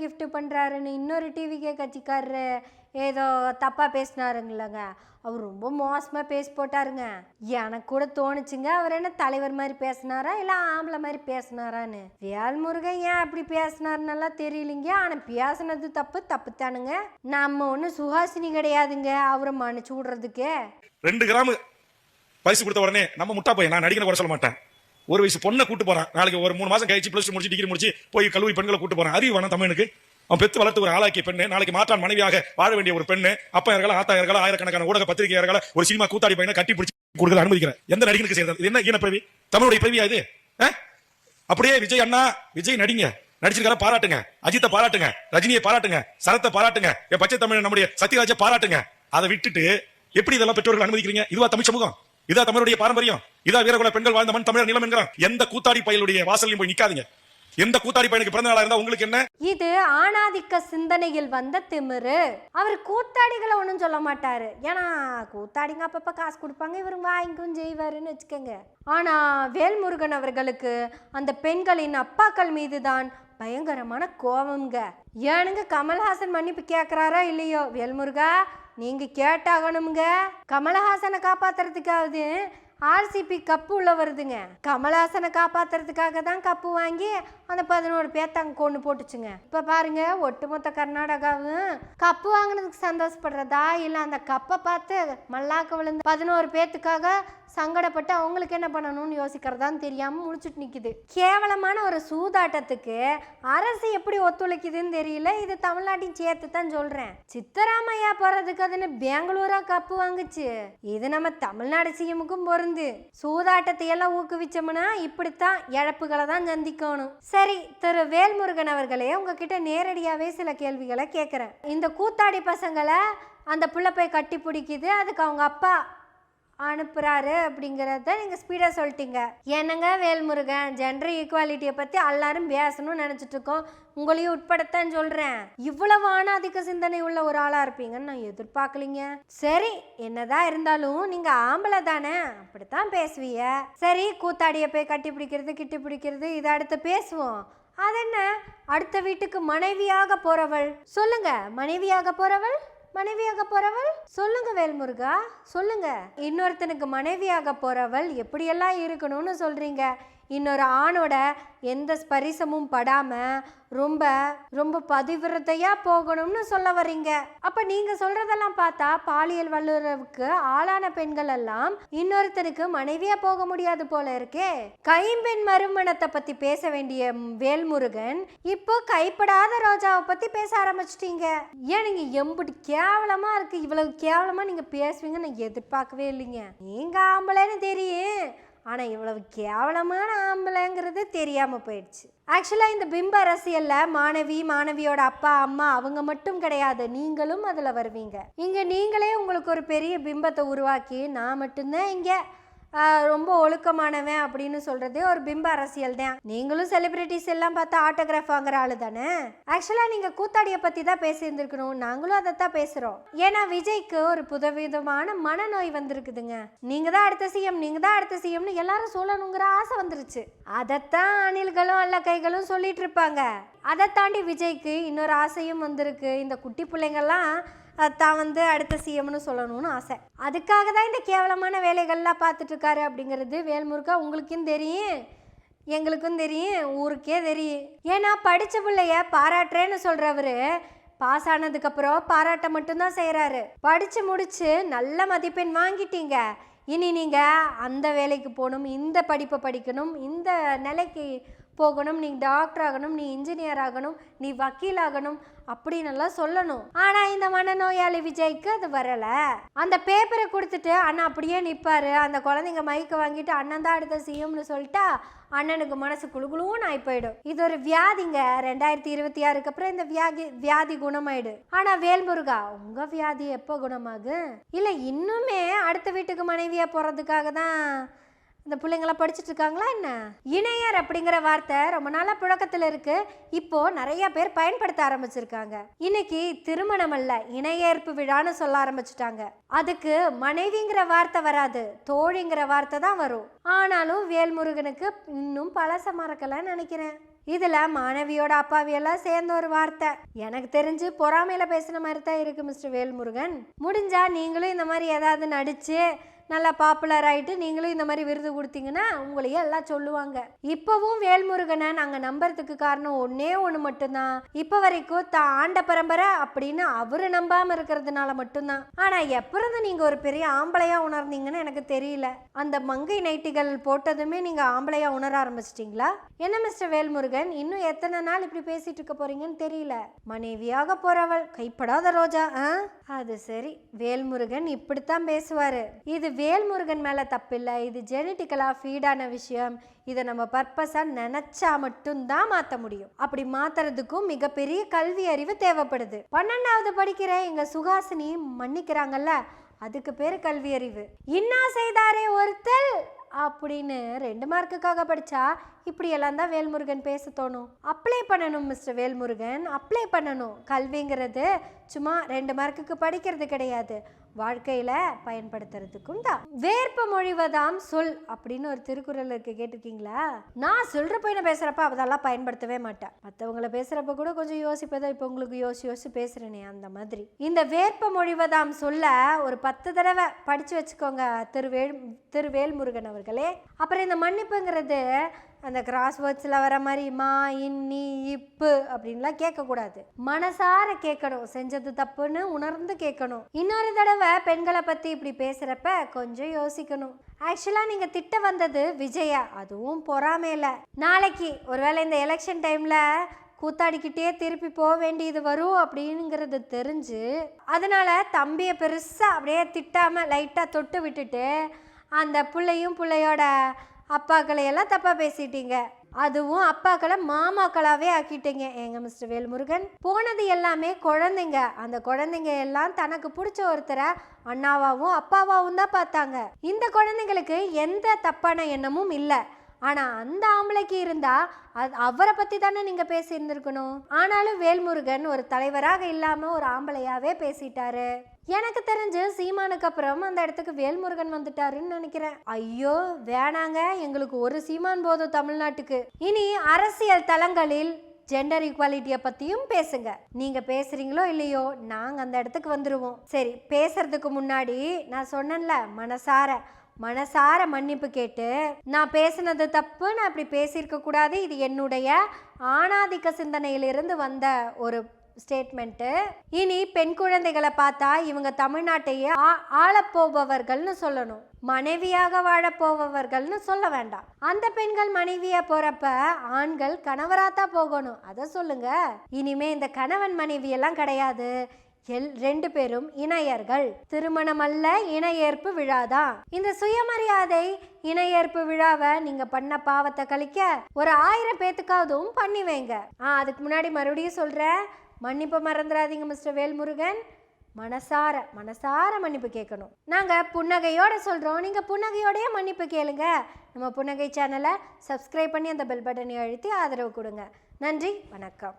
Gift பண்ணுறாருன்னு இன்னொரு TVK கட்சிக்காரரு ஏதோ தப்பாக பேசினாருங்களங்க. அவர் ரொம்ப மோசமாக பேசி போட்டாருங்க. எனக்கு கூட தோணுச்சுங்க அவர் என்ன தலைவர் மாதிரி பேசினாரா இல்லை ஆம்பளை மாதிரி பேசினாரான்னு. வேல்முருகன் ஏன் அப்படி பேசினாருன்னெல்லாம் தெரியலிங்க. ஆனால் பேசுனது தப்பு தப்பு தானுங்க நம்ம ஒன்றும் சுஹாசினி கிடையாதுங்க அவரை மன்னிச்சு விடுறதுக்கு. ரெண்டு கிராம் பரிசு கொடுத்த உடனே நம்ம முட்டா போய் நான் நடிக்கிற கூட சொல்ல மாட்டேன். ஒரு வயசு பொண்ணை கூட்டு போறான். நாளைக்கு ஒரு மூணு மாசம் கழிச்சு பிளஸ் முடிச்சு டிகிரி முடிச்சு போய் கல்லூரி பெண்களை கூட்டு போறான். அறிவு வேணாம் தமிழனுக்கு அவன் பெத்து வளர்த்து ஒரு ஆளாக்கிய பெண்ணு. நாளைக்கு மாற்றான் மனைவியாக வாழ வேண்டிய ஒரு பெண்ணு. அப்பா இருக்கலாம் ஆத்தா இருக்கலாம் ஆயிரக்கணக்கான ஊடக பத்திரிகையாளர்கள ஒரு சினிமா கூத்தாடி பையனை கட்டி பிடிச்சி கொடுக்க அனுமதிக்கிறேன் எந்த நடிகனுக்கு செய்யறது? என்ன ஈன பிரவி தமிழுடைய பிரவியா இது? அப்படியே விஜய் அண்ணா விஜய் நடிங்க. நடிச்சிருக்கார பாராட்டுங்க. அஜித்தை பாராட்டுங்க. ரஜினியை பாராட்டுங்க. சரத்தை பாராட்டுங்க. என் பச்சை தமிழ் நம்முடைய சத்யராஜை பாராட்டுங்க. அதை விட்டுட்டு எப்படி இதெல்லாம் பெற்றோர்கள் அனுமதிக்கிறீங்க? இதுவா தமிழ் சமூகம்? இதா தமிழுடைய பாரம்பரியம். இதா வீரகுல பெண்கள் வாழ்ந்த மண் தமிழர் நிலம் என்கிறான். எந்த கூத்தாடி பயலுடைய வாசலையும் போய் நிக்காதீங்க. எந்த கூத்தாடி பையனுக்கு பிறந்த நாளா இருந்தா உங்களுக்கு என்ன? இது ஆணாதிக்க சிந்தனையில் வந்த திமிரு. அவர் கூத்தாடிகளை ஒன்றும் சொல்ல மாட்டாரு. ஏன்னா கூத்தாடிங்க அப்பப்போ காசு கொடுப்பாங்க இவர் வாங்கிக்கும் செய்வாருன்னு வச்சுக்கோங்க. ஆனா வேல்முருகன் அவர்களுக்கு அந்த பெண்களின் அப்பாக்கள் மீது தான் பயங்கரமான கோபம்ங்க ஏனுங்க கமல்ஹாசன் மன்னிப்பு கேட்குறாரோ இல்லையோ? வேல்முருகா நீங்க கேட்டாகணுங்க கமலஹாசனை காப்பாத்துறதுக்காவது ஆர்சிபி கப்பு உள்ள வருதுங்க. கமலஹாசனை காப்பாத்துறதுக்காக தான் கப்பு வாங்கி அந்த பதினோரு பேர்த்த அங்கே கொண்டு போட்டுச்சுங்க. இப்போ பாருங்க ஒட்டுமொத்த கர்நாடகாவும் கப்பு வாங்கினதுக்கு சந்தோஷப்படுறதா? இல்லை அந்த கப்பை பார்த்து மல்லாக்க விழுந்து பதினோரு பேர்த்துக்காக சங்கடப்பட்டு அவங்களுக்கு என்ன பண்ணணும்னு யோசிக்கிறதான்னு தெரியாமல் முடிச்சுட்டு நிற்கிது கேவலமான ஒரு சூதாட்டத்துக்கு அரசு எப்படி ஒத்துழைக்குதுன்னு தெரியல. இது தமிழ்நாட்டையும் சேர்த்து தான் சொல்கிறேன் சித்தராமையா போகிறதுக்கு அதுன்னு பெங்களூரா கப்பு வாங்குச்சு. இது நம்ம தமிழ்நாடு சிஎமுக்கும் பொருந்து. சூதாட்டத்தை எல்லாம் ஊக்குவிச்சோம்னா இப்படித்தான் இழப்புகளை தான் சந்திக்கணும். சரி திரு வேல்முருகன் அவர்களே உங்ககிட்ட நேரடியாகவே சில கேள்விகளை கேட்குறேன் இந்த கூத்தாடி பசங்களை அந்த புள்ள போய் கட்டி பிடிக்குது. அதுக்கு அவங்க அப்பா அனுப்புகிறாரு அப்படிங்கிறத நீங்கள் ஸ்பீடாக சொல்லிட்டீங்க. என்னங்க வேல்முருகன்? ஜெண்டர் ஈக்குவாலிட்டியை பற்றி எல்லாரும் பேசணும்னு நினச்சிட்டு இருக்கோம். உங்களையும் உட்படத்தான் சொல்கிறேன் இவ்வளவு ஆணாதிக்க சிந்தனை உள்ள ஒரு ஆளாக இருப்பீங்கன்னு நான் எதிர்பார்க்கலிங்க. சரி என்னதான் இருந்தாலும் நீங்கள் ஆம்பளை தானே? அப்படித்தான் பேசுவீங்க. சரி கூத்தாடியை போய் கட்டி பிடிக்கிறது கிட்டி பிடிக்கிறது இதை அடுத்து பேசுவோம். அதென்ன? அடுத்த வீட்டுக்கு மனைவியாக போறவள். சொல்லுங்க மனைவியாக போறவள்? மனைவியாக போறவள்? சொல்லுங்க வேல்முருகா சொல்லுங்க. இன்னொருத்தனுக்கு மனைவியாக போறவள் எப்படியெல்லாம் இருக்கணும்னு சொல்றீங்க? இன்னொரு ஆணோட எந்த ஸ்பரிசமும் படாமல் ரொம்ப ரொம்ப பதிவிரதையாக போகணும்னு சொல்ல வரீங்க அப்போ நீங்கள் சொல்கிறதெல்லாம் பார்த்தா பாலியல் வல்லுறவுக்கு ஆளான பெண்கள் எல்லாம் இன்னொருத்தருக்கு மனைவியாக போக முடியாது போல இருக்கே. கைம்பெண் மறுமணத்தை பற்றி பேச வேண்டிய வேல்முருகன் இப்போ கைப்படாத ரோஜாவை பற்றி பேச ஆரம்பிச்சிட்டீங்க. ஏன் நீங்கள் எம்புட்டு கேவலமாக இருக்கு? இவ்வளவு கேவலமாக நீங்கள் பேசுவீங்கன்னு நான் எதிர்பார்க்கவே இல்லைங்க. நீங்க ஆம்பளைன்னு தெரியும். ஆனால் இவ்வளவு கேவலமான ஆம்பளைங்கிறது தெரியாமல் போயிடுச்சு. ஆக்சுவலாக இந்த பிம்ப அரசியலில் மாணவி மாணவியோட அப்பா அம்மா அவங்க மட்டும் கிடையாது. நீங்களும் அதில் வருவீங்க. இங்கே நீங்களே உங்களுக்கு ஒரு பெரிய பிம்பத்தை உருவாக்கி நான் மட்டும்தான் இங்கே ரொம்ப ஒழுக்கமானவன் அப்படின்னு சொல்கிறது ஒரு பிம்ப அரசியல் தான். நீங்களும் செலிபிரிட்டிஸ் எல்லாம் பார்த்து ஆட்டோகிராஃப் வாங்குற ஆளு தானே? ஆக்சுவலாக நீங்கள் கூத்தாடியை பற்றி தான் பேசியிருந்துருக்கணும். நாங்களும் அதைத்தான் பேசுகிறோம் ஏன்னா விஜய்க்கு ஒரு புதவிதமான மனநோய் வந்திருக்குதுங்க. நீங்கள் தான் அடுத்த சிஎம் நீங்கள் தான் அடுத்த சிஎம்னு எல்லாரும் சொல்லணுங்கிற ஆசை வந்துருச்சு. அதைத்தான் அணில்களும் அல்ல கைகளும் சொல்லிட்டு இருப்பாங்க. அதை தாண்டி விஜய்க்கு இன்னொரு ஆசையும் வந்திருக்கு. இந்த குட்டி பிள்ளைங்கள்லாம் தான் வந்து அடுத்த சிஎம்னு சொல்லணும்னு ஆசை. அதுக்காக தான் இந்த கேவலமான வேலைகள்லாம் பார்த்துட்டு இருக்காரு அப்படிங்கிறது வேல்முருகா. உங்களுக்கும் தெரியும். எங்களுக்கும் தெரியும். ஊருக்கே தெரியும். ஏன்னா படித்த பிள்ளைய பாராட்டுறேன்னு சொல்கிறவரு பாஸ் ஆனதுக்கப்புறம் பாராட்ட மட்டும்தான் செய்கிறாரு படித்து முடித்து நல்ல மதிப்பெண் வாங்கிட்டீங்க. இனி நீங்கள் அந்த வேலைக்கு போகணும் இந்த படிப்பை படிக்கணும் இந்த நிலைக்கு போகணும் நீ டாக்டர் ஆகணும் நீ இன்ஜினியர் ஆகணும் நீ வக்கீல் ஆகணும் அப்படின்னு எல்லாம் சொல்லணும். ஆனா இந்த மனநோயாளி விஜய்க்கு அது வரல. அந்த பேப்பரை கொடுத்துட்டு அண்ணா அப்படியே நிப்பாரு. அந்த குழந்தைங்க மைக்க வாங்கிட்டு அண்ணன் தான் அடுத்த சிஎம்னு சொல்லிட்டா அண்ணனுக்கு மனசு குழுகுழுன்னு ஆகி போயிடும். இது ஒரு வியாதிங்க. ரெண்டாயிரத்தி இருபத்தி ஆறுக்கு அப்புறம் இந்த வியாதி வியாதி குணமாயிடு. ஆனா வேல்முருகா உங்க வியாதி எப்போ குணமாகும்? இல்ல இன்னுமே அடுத்த வீட்டுக்கு மனைவியா போறதுக்காக தான் இந்த பிள்ளைங்களாம் படிச்சுட்டு இருக்காங்களா என்ன? இணையர் அப்படிங்கிற வார்த்தை ரொம்ப நாளாக புழக்கத்தில் இருக்கு. இப்போ நிறைய பேர் பயன்படுத்த ஆரம்பிச்சிருக்காங்க. இன்னைக்கு திருமணம் அல்ல இணையேற்பு விழான்னு சொல்ல ஆரம்பிச்சிட்டாங்க. அதுக்கு மனைவிங்கிற வார்த்தை வராது தோழிங்கிற வார்த்தை தான் வரும். ஆனாலும் வேல்முருகனுக்கு இன்னும் பழச மறக்கலன்னு நினைக்கிறேன். இதில் மாணவியோட அப்பாவியெல்லாம் சேர்ந்த ஒரு வார்த்தை. எனக்கு தெரிஞ்சு பொறாமையில் பேசுன மாதிரி தான் இருக்கு மிஸ்டர் வேல்முருகன். முடிஞ்சா நீங்களும் இந்த மாதிரி ஏதாவது நடிச்சு நல்லா பாப்புலர் ஆயிட்டு நீங்களும் இந்த மாதிரி விருது கொடுத்தீங்கன்னா உங்களையே எல்லாம் சொல்லுவாங்க. இப்போவும் வேல்முருகனை நாங்கள் நம்புறதுக்கு காரணம் ஒன்னே ஒன்று மட்டும்தான். இப்போ வரைக்கும் தான் ஆண்ட பரம்பரை அப்படின்னு அவரு நம்பாமல் இருக்கிறதுனால மட்டும்தான். ஆனால் எப்பறம் நீங்கள் ஒரு பெரிய ஆம்பளையா உணர்ந்தீங்கன்னு எனக்கு தெரியல. அந்த மங்கை நைட்டிகள் போட்டதுமே நீங்கள் ஆம்பளையா உணர ஆரம்பிச்சிட்டிங்களா? என்ன மிஸ்டர் வேல்முருகன்? இன்னும் எத்தனை நாள் இப்படி பேசிட்டு இருக்க போறீங்கன்னு தெரியல. மனைவியாக போறவள் கைப்படாத ரோஜா ஆ? அது சரி வேல்முருகன் இப்படித்தான் பேசுவாரு. இது வேல்முருகன் மேலே தப்பில்லை. இது ஜெனட்டிக்கலாக ஃபீடான விஷயம். இதை நம்ம பர்பஸாக நினச்சா மட்டும்தான் மாற்ற முடியும். அப்படி மாற்றுறதுக்கும் மிகப்பெரிய கல்வி அறிவு தேவைப்படுது. பன்னெண்டாவது படிக்கிற எங்கள் சுகாசினி மன்னிக்கிறாங்கல்ல? அதுக்கு பேர் கல்வி அறிவு. இன்னா செய்தாரே ஒருத்தல் அப்படின்னு ரெண்டு மார்க்குக்காக படிச்சா இப்படியெல்லாம் தான் வேல்முருகன் பேச தோணும். அப்ளை பண்ணணும் மிஸ்டர் வேல்முருகன். அப்ளை பண்ணணும். கல்விங்கிறது சும்மா ரெண்டு மார்க்குக்கு படிக்கிறது கிடையாது. வாழ்க்கையில பயன்படுத்துறதுக்கும் தான் வேர்ப்ப மொழிவதாம் சொல் அப்படின்னு ஒரு திருக்குறள் இருக்கு கேட்டிருக்கீங்களா? நான் சொல்கிற பையனை பேசுகிறப்ப அதெல்லாம் பயன்படுத்தவே மாட்டேன். மற்றவங்கள பேசுறப்ப கூட கொஞ்சம் யோசிப்பதை இப்போ உங்களுக்கு யோசி யோசிச்சு பேசுகிறேனே அந்த மாதிரி. இந்த வேர்ப்ப மொழிவதாம் சொல்ல ஒரு பத்து தடவை படிச்சு வச்சுக்கோங்க திருவேல் திருவேல்முருகன் அவர்களே. அப்புறம் இந்த மன்னிப்புங்கிறது அந்த கிராஸ் வேர்ட்ஸில் வர மாதிரி மா இன்னி இப்பு அப்படின்லாம் கேட்கக்கூடாது. மனசார கேட்கணும். செஞ்சது தப்புன்னு உணர்ந்து கேட்கணும். இன்னொரு தடவை பெண்களை பற்றி இப்படி பேசுகிறப்ப கொஞ்சம் யோசிக்கணும். ஆக்சுவலாக நீங்கள் திட்ட வந்தது விஜயா. அதுவும் பொறாமையில நாளைக்கு ஒருவேளை இந்த எலெக்ஷன் டைமில் கூத்தாடிக்கிட்டே திருப்பி போக வேண்டியது வரும் அப்படிங்கிறது தெரிஞ்சு அதனால தம்பியை பெருசாக அப்படியே திட்டாமல் லைட்டாக தொட்டு விட்டுட்டு அந்த பிள்ளையும் பிள்ளையோட அப்பாக்களையெல்லாம் தப்பாக பேசிட்டீங்க. அதுவும் அப்பாக்களை மாமாக்களாகவே ஆக்கிட்டீங்க. எங்கள் மிஸ்டர் வேல்முருகன்? போனது எல்லாமே குழந்தைங்க. அந்த குழந்தைங்க எல்லாம் தனக்கு பிடிச்ச ஒருத்தரை அண்ணாவாகவும் அப்பாவாகவும் தான் பார்த்தாங்க. இந்த குழந்தைங்களுக்கு எந்த தப்பான எண்ணமும் இல்லை. ஆனால் அந்த ஆம்பளைக்கு இருந்தால் அது அவரை பற்றி தானே நீங்கள் பேசியிருந்துருக்கணும்? ஆனாலும் வேல்முருகன் ஒரு தலைவராக இல்லாமல் ஒரு ஆம்பளையாகவே பேசிட்டாரு. எனக்கு தெரிஞ்சு சீமானுக்கு அப்புறம் அந்த இடத்துக்கு வேல்முருகன் வந்துட்டாருன்னு நினைக்கிறேன். ஐயோ வேணாங்க எங்களுக்கு ஒரு சீமான் போதும் தமிழ்நாட்டுக்கு. இனி அரசியல் தளங்களில் ஜெண்டர் ஈக்குவாலிட்டியை பற்றியும் பேசுங்க. நீங்கள் பேசுகிறீங்களோ இல்லையோ நாங்கள் அந்த இடத்துக்கு வந்துடுவோம் சரி பேசுறதுக்கு முன்னாடி நான் சொன்னேன்ல மனசார. மனசார மன்னிப்பு கேட்டு நான் பேசினது தப்பு நான் இப்படி பேசியிருக்க கூடாது இது என்னுடைய ஆணாதிக்க சிந்தனையிலிருந்து வந்த ஒரு ஸ்டேட்மெண்ட்டு இனி பெண் குழந்தைகளை பார்த்தா இவங்க தமிழ்நாட்டையே ஆ- ஆளப்போபவர்கள்னு சொல்லணும். மனைவியாக வாழப்போபவர்கள்னு சொல்ல வேண்டாம். அந்த பெண்கள் மனைவியா போறப்ப ஆண்கள் கணவராத்தான் போகணும். அதை சொல்லுங்க. இனிமே இந்த கணவன் மனைவி எல்லாம் கிடையாது. எல் ரெண்டு பேரும் இணையர்கள். திருமணமல்ல இணையேற்பு விழாதான் இந்த சுயமரியாதை இணையேற்பு விழாவை நீங்க பண்ண பாவத்தை கழிக்க ஒரு ஆயிரம் பேத்துக்காவதும் பண்ணி வைங்க. ஆ அதுக்கு முன்னாடி மறுபடியும் சொல்றேன். மன்னிப்பு மறந்துடாதீங்க மிஸ்டர் வேல்முருகன். மனசார மனசார மன்னிப்பு கேட்கணும். நாங்கள் புன்னகையோட சொல்கிறோம் நீங்கள் புன்னகையோடையே மன்னிப்பு கேளுங்க. நம்ம புன்னகை சேனலை சப்ஸ்கிரைப் பண்ணி அந்த பெல் பட்டனை அழுத்தி ஆதரவு கொடுங்க. நன்றி வணக்கம்.